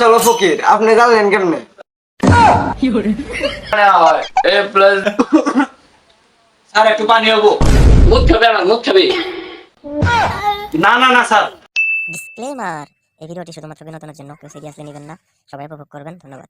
চলো ফকির আপনি জানলেন কেমনে? এ প্লাস স্যার একটু পানি হব। মুখ খাবে আমার মুখ খাবে। না না না স্যার। ডিসক্লেমার এই ভিডিওটি শুধুমাত্র বিনোদনের জন্য কেউ সিরিয়াসলি নেবেন না। সবাই উপভোগ করবেন ধন্যবাদ।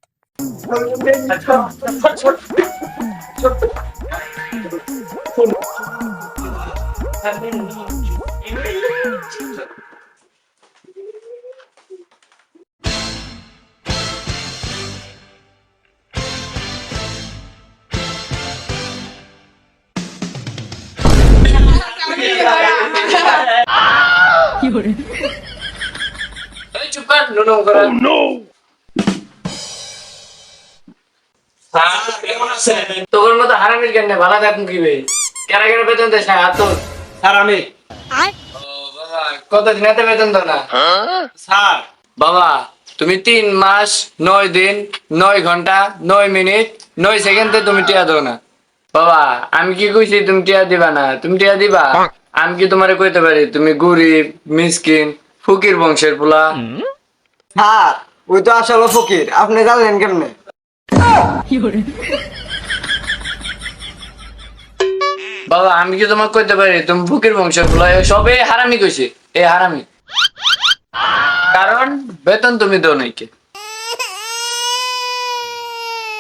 তোর মতো বেতন দেশ না হাত বাবা কত দিন এত বেতন দাও না স্যার বাবা তুমি তিন মাস নয় দিন নয় ঘণ্টা নয় মিনিট নয় সেকেন্ডে তুমি টিয়া দাও না। বাবা আমি কি কইছি তুমি টিয়া দিবা না? তুমি টিয়া দিবা? আমি কি তোমারে কইতে পারি? তুমি গরিব মিসকিন ফকির বংশের পোলা। স্যার ওই তো আসলে ফকির। আপনি জানলেন কেমনে? বাবা আমি কি তোমাকে কইতে পারি? তুমি ফকির বংশের পোলা এ সবে হারামি কইছে। এ হারামি। কারণ বেতন তুমি দাও নাকি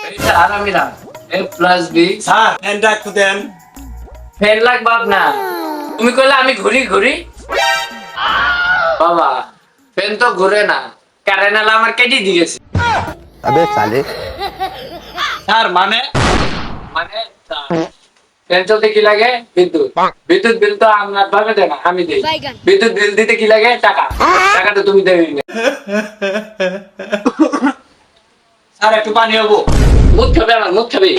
এইটা হারামি না। এ প্লাস বি স্যার হ্যান্ডটা একটু দেন। ফের লাগ বাপ না তুমি কইলে আমি ঘুরি ঘুরি। বাবা ফেন তো ঘুরে না। কারেন্ট আলা আমার কেটে দিয়েছে। আবে সালে স্যার মানে? মানে ফ্যান চলতে কি লাগে? বিদ্যুৎ। বিদ্যুৎ বিল তো আপনার ভাবে দেয় না আমি দিই। বিদ্যুৎ বিল দিতে কি লাগে? টাকা। টাকাটা তুমি দেবে। না স্যার একটু পানি হব। মুখ খাবে আমার মুখ খাবে।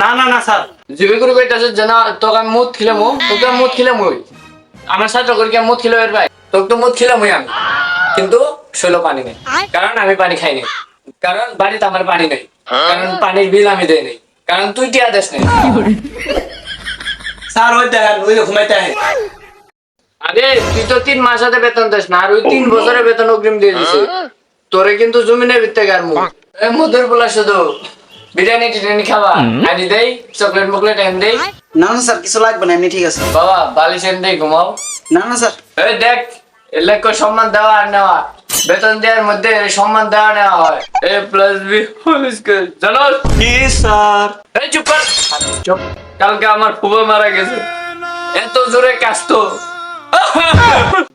না না না স্যার। জিবে করে কইতাছে যে না তোকে আমি মুখ খিলে মু তোকে আমি মুখ খিলে মুই আমার সাথে করে আমি এর ভাই। তোকে তো আমি। কিন্তু শৈল পানি নেই। কারণ আমি পানি খাই নাই। কারণ বাড়িতে আমার পানি নেই। কারণ পানির বিল আমি দেই নাই। কারণ তুই টিয়া দেশ নেই। স্যার ওই দেখেন ওই ঘুমাইতে আরে তুই তো তিন মাস হাতে বেতন দিস না আর ওই তিন বছরের বেতন অগ্রিম দিয়ে দিছে। তোরে কিন্তু জমিনের ভিত্তে গার মুখ। মধুর বলা শুধু। বিরিয়ানি টিরিয়ানি খাবা। আনি দেই চকলেট মকলেট এন দেই। না না স্যার কিছু লাগবে না এমনি ঠিক আছে। বাবা বালিশ এন দেই ঘুমাও। না না স্যার। এই দেখ এলাক সম্মান দেওয়া আর নেওয়া। বেতন দেওয়ার মধ্যে সম্মান দেওয়া নেওয়া হয়। A plus B whole scale জানো? কি স্যার? এই চুপ কর। চুপ। কালকে আমার ফুবো মারা গেছে। এত জোরে কাশতো।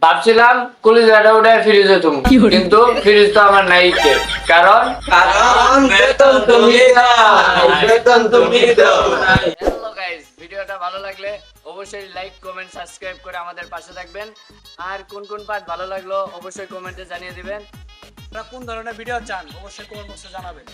ভাবছিলাম কলিজাটা উঠে ফ্রিজে তুমি কিন্তু ফ্রিজ তো আমার নাই কারণ? কারণ বেতন তুমি বেতন তুমি দাও। ভিডিওটা ভালো লাগলে অবশ্যই লাইক কমেন্ট সাবস্ক্রাইব করে আমাদের পাশে থাকবেন। আর কোন কোন পার্ট ভালো লাগল অবশ্যই কমেন্টে জানিয়ে দিবেন। আপনারা কোন ধরনের ভিডিও চান অবশ্যই কমেন্ট বক্সে জানাবেন।